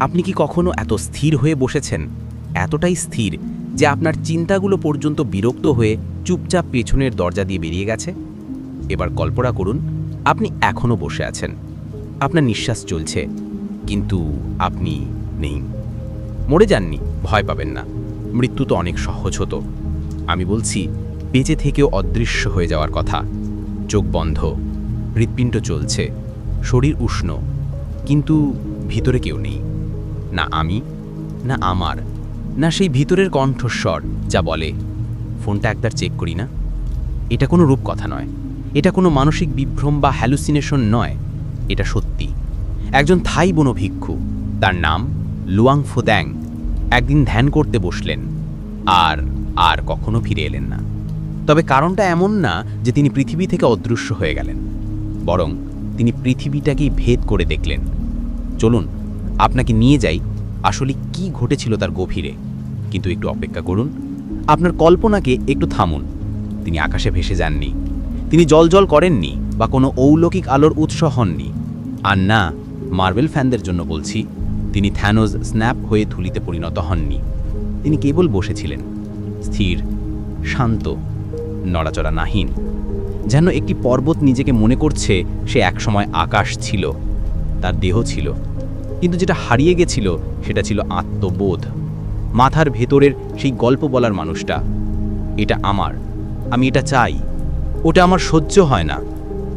আপনি কি কখনো এত স্থির হয়ে বসেছেন? এতটাই স্থির যে আপনার চিন্তাগুলো পর্যন্ত বিরক্ত হয়ে চুপচাপ পেছনের দরজা দিয়ে বেরিয়ে গেছে? এবার কল্পনা করুন, আপনি এখনও বসে আছেন। আপনার নিঃশ্বাস চলছে, কিন্তু আপনি নেই। মরে যাননি, ভয় পাবেন না। মৃত্যু তো অনেক সহজ হতো। আমি বলছি, বেঁচে থেকেও অদৃশ্য হয়ে যাওয়ার কথা। চোখ বন্ধ, হৃৎপিণ্ড চলছে, শরীর উষ্ণ, কিন্তু ভিতরে কেউ নেই। না আমি, না আমার, না সেই ভিতরের কণ্ঠস্বর যা বলে, ফোনটা একবার চেক করি না? এটা কোনো রূপকথা নয়। এটা কোনো মানসিক বিভ্রম বা হ্যালুসিনেশন নয়। এটা সত্যি। একজন থাই বনো ভিক্ষু, তার নাম লুয়াং ফোদ্যাং একদিন ধ্যান করতে বসলেন, আর আর কখনো ফিরে এলেন না। তবে কারণটা এমন না যে তিনি পৃথিবী থেকে অদৃশ্য হয়ে গেলেন, বরং তিনি পৃথিবীটাকেই ভেদ করে দেখলেন। চলুন আপনাকে নিয়ে যাই, আসলে কি ঘটেছিল তার গভীরে। কিন্তু একটু অপেক্ষা করুন। আপনার কল্পনাকে একটু থামুন। তিনি আকাশে ভেসে যাননি। তিনি জলজল করেননি বা কোনো অলৌকিক আলোর উৎস হননি। আর না, মার্বেল ফ্যানদের জন্য বলছি, তিনি থ্যানোজ স্ন্যাপ হয়ে ধুলিতে পরিণত হননি। তিনি কেবল বসেছিলেন, স্থির, শান্ত, নড়াচড়া নাহীন। যেন একটি পর্বত নিজেকে মনে করছে সে একসময় আকাশ ছিল, তার দেহ ছিল। কিন্তু যেটা হারিয়ে গেছিল, সেটা ছিল আত্মবোধ। মাথার ভেতরের সেই গল্প বলার মানুষটা। এটা আমার। আমি এটা চাই। ওটা আমার সহ্য হয় না।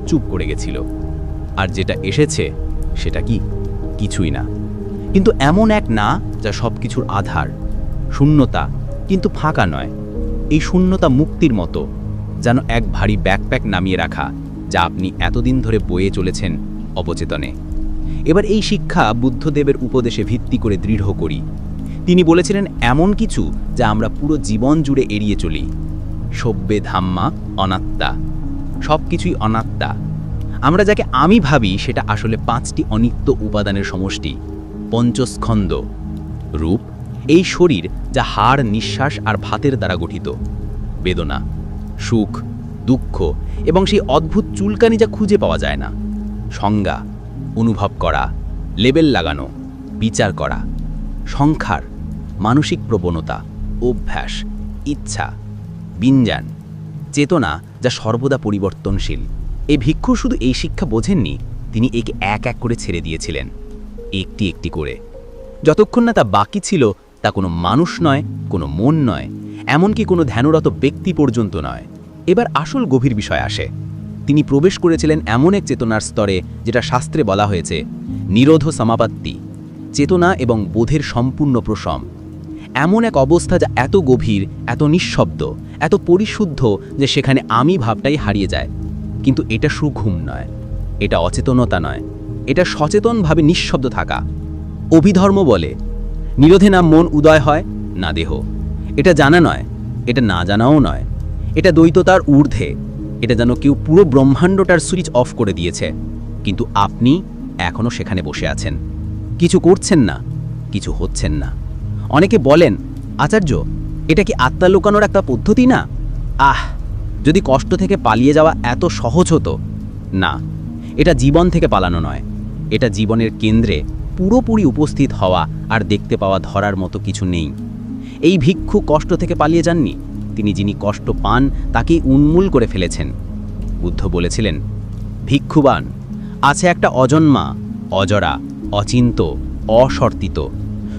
চুপ করে গেছিল। আর যেটা এসেছে, সেটা কি? কিছুই না। কিন্তু এমন এক না, যা সব কিছুর আধার। শূন্যতা, কিন্তু ফাঁকা নয়। এই শূন্যতা মুক্তির মতো, যেন এক ভারী ব্যাকপ্যাক নামিয়ে রাখা, যা আপনি এতদিন ধরে বয়ে চলেছেন অবচেতনে। এবার এই শিক্ষা বুদ্ধদেবের উপদেশে ভিত্তি করে দৃঢ় করি। তিনি বলেছিলেন, এমন কিছু যা আমরা পুরো জীবন জুড়ে এড়িয়ে চলি। সব্যে ধাম্মা অনাত্মা। সব কিছুই অনাত্মা। আমরা যাকে আমি ভাবি, সেটা আসলে পাঁচটি অনিত্য উপাদানের সমষ্টি। পঞ্চস্কন্দ রূপ, এই শরীর যা হাড়, নিঃশ্বাস আর ভাতের দ্বারা গঠিত। বেদনা, সুখ, দুঃখ এবং সেই অদ্ভুত চুলকানি যা খুঁজে পাওয়া যায় না। সংজ্ঞা অনুভব করা, লেবেল লাগানো, বিচার করা, সংখ্যার, মানসিক প্রবণতা, অভ্যাস, ইচ্ছা, বিঞ্জান, চেতনা যা সর্বদা পরিবর্তনশীল। এই ভিক্ষু শুধু এই শিক্ষা বোঝেননি, তিনি একে এক এক করে ছেড়ে দিয়েছিলেন, একটি একটি করে। যতক্ষণ না তা বাকি ছিল, তা কোনো মানুষ নয়, কোনো মন নয়, এমনকি কোনো ধ্যানরত ব্যক্তি পর্যন্ত নয়। এবার আসল গভীর বিষয় আসে। তিনি প্রবেশ করেছিলেন এমন এক চেতনার স্তরে, যেটা শাস্ত্রে বলা হয়েছে, নিরোধ সমাপাত্তি, চেতনা এবং বোধের সম্পূর্ণ প্রশম এমন এক অবস্থা যা এত গভীর, এত নিঃশব্দ, এত পরিশুদ্ধ যে সেখানে আমি ভাবটাই হারিয়ে যায়। কিন্তু এটা সুঘুম নয়, এটা অচেতনতা নয়, এটা সচেতনভাবে নিঃশব্দ থাকা। অভিধর্ম বলে, নিরোধে না মন উদয় হয়, না দেহ। এটা জানা নয়, এটা না জানাও নয়, এটা দ্বৈততার ঊর্ধ্বে। এটা যেন কেউ পুরো ব্রহ্মাণ্ডটার সুইচ অফ করে দিয়েছে। কিন্তু আপনি এখনও সেখানে বসে আছেন। কিছু করছেন না, কিছু হচ্ছেন না। অনেকে বলেন, আচার্য, এটা কি আত্মা লুকানোর একটা পদ্ধতি না? আহ, যদি কষ্ট থেকে পালিয়ে যাওয়া এত সহজ হতো। না, এটা জীবন থেকে পালানো নয়। এটা জীবনের কেন্দ্রে পুরোপুরি উপস্থিত হওয়া আর দেখতে পাওয়া ধরার মতো কিছু নেই। এই ভিক্ষু কষ্ট থেকে পালিয়ে যাননি? তিনি যিনি কষ্ট পান, তাকেই উন্মূল করে ফেলেছেন। বুদ্ধ বলেছিলেন, ভিক্ষুবান, আছে একটা অজন্মা, অজরা, অচিন্ত, অশর্তিত।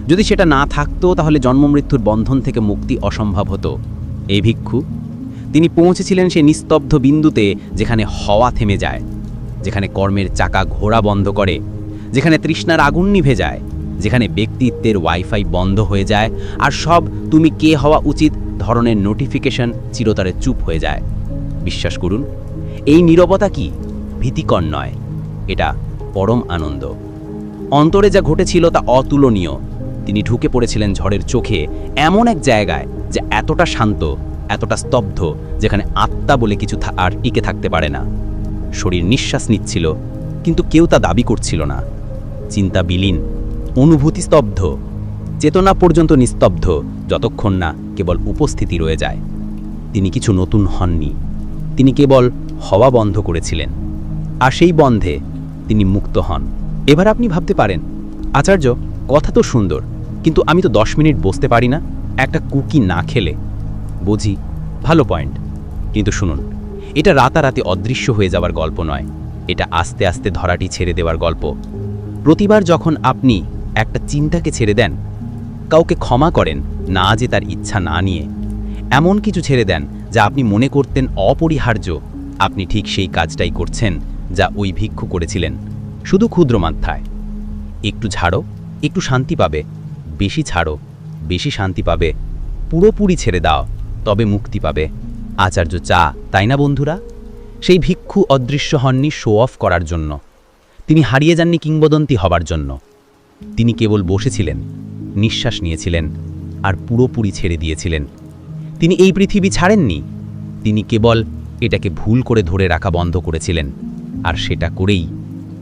যদি সেটা না থাকতো, তাহলে জন্মমৃত্যুর বন্ধন থেকে মুক্তি অসম্ভব হতো। এই ভিক্ষু, তিনি পৌঁছেছিলেন সে নিস্তব্ধ বিন্দুতে যেখানে হওয়া থেমে যায়, যেখানে কর্মের চাকা ঘোড়া বন্ধ করে, যেখানে তৃষ্ণার আগুন নিভে যায়, যেখানে ব্যক্তিত্বের ওয়াইফাই বন্ধ হয়ে যায়, আর সব, তুমি কে হওয়া উচিত? ধরনের নোটিফিকেশন চিরতরে চুপ হয়ে যায়। বিশ্বাস করুন, এই নীরবতা কি? ভীতিকর নয়, এটা পরম আনন্দ। অন্তরে যা ঘটেছিল তা অতুলনীয়। তিনি ঢুকে পড়েছিলেন ঝড়ের চোখে এমন এক জায়গায় যে এতটা শান্ত, এতটা স্তব্ধ, যেখানে আত্মা বলে কিছু আর টিকে থাকতে পারে না। শরীর নিঃশ্বাস নিচ্ছিল, কিন্তু কেউ তা দাবি করছিল না। চিন্তা বিলীন, অনুভূতি স্তব্ধ। চেতনা পর্যন্ত নিস্তব্ধ, যতক্ষণ না কেবল উপস্থিতি রয়ে যায়। তিনি কিছু নতুন হননি। তিনি কেবল হওয়া বন্ধ করেছিলেন। আর সেই বন্ধে তিনি মুক্ত হন। এবার আপনি ভাবতে পারেন, আচার্য, কথা তো সুন্দর, কিন্তু আমি তো দশ মিনিট বসতে পারি না, একটা কুকি না খেলে। বুঝি, ভালো পয়েন্ট। কিন্তু শুনুন, এটা রাতারাতি অদৃশ্য হয়ে যাওয়ার গল্প নয়। এটা আস্তে আস্তে ধরাটি ছেড়ে দেওয়ার গল্প। প্রতিবার যখন আপনি একটা চিন্তাকে ছেড়ে দেন কাউকে ক্ষমা করেন না যে তার ইচ্ছা না নিয়ে। এমন কিছু ছেড়ে দেন যা আপনি মনে করতেন অপরিহার্য। আপনি ঠিক সেই কাজটাই করছেন যা ওই ভিক্ষু করেছিলেন। শুধু ক্ষুদ্র মাত্রায়। একটু ছাড়ো একটু শান্তি পাবে। বেশি ছাড়ো, বেশি শান্তি পাবে। পুরোপুরি ছেড়ে দাও, তবে মুক্তি পাবে। আচার্য চা, তাই না বন্ধুরা? সেই ভিক্ষু অদৃশ্য হননি শো অফ করার জন্য। তিনি হারিয়ে যাননি কিংবদন্তি হবার জন্য। তিনি কেবল বসেছিলেন। নিঃশ্বাস নিয়েছিলেন আর পুরোপুরি ছেড়ে দিয়েছিলেন। তিনি এই পৃথিবী ছাড়েননি। তিনি কেবল এটাকে ভুল করে ধরে রাখা বন্ধ করেছিলেন। আর সেটা করেই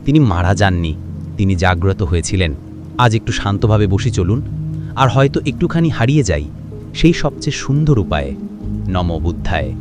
তিনি মারা যাননি। তিনি জাগ্রত হয়েছিলেন। আজ একটু শান্তভাবে বসে চলুন, আর হয়তো একটুখানি হারিয়ে যাই সেই সবচেয়ে সুন্দর উপায়ে নম বুদ্ধায়।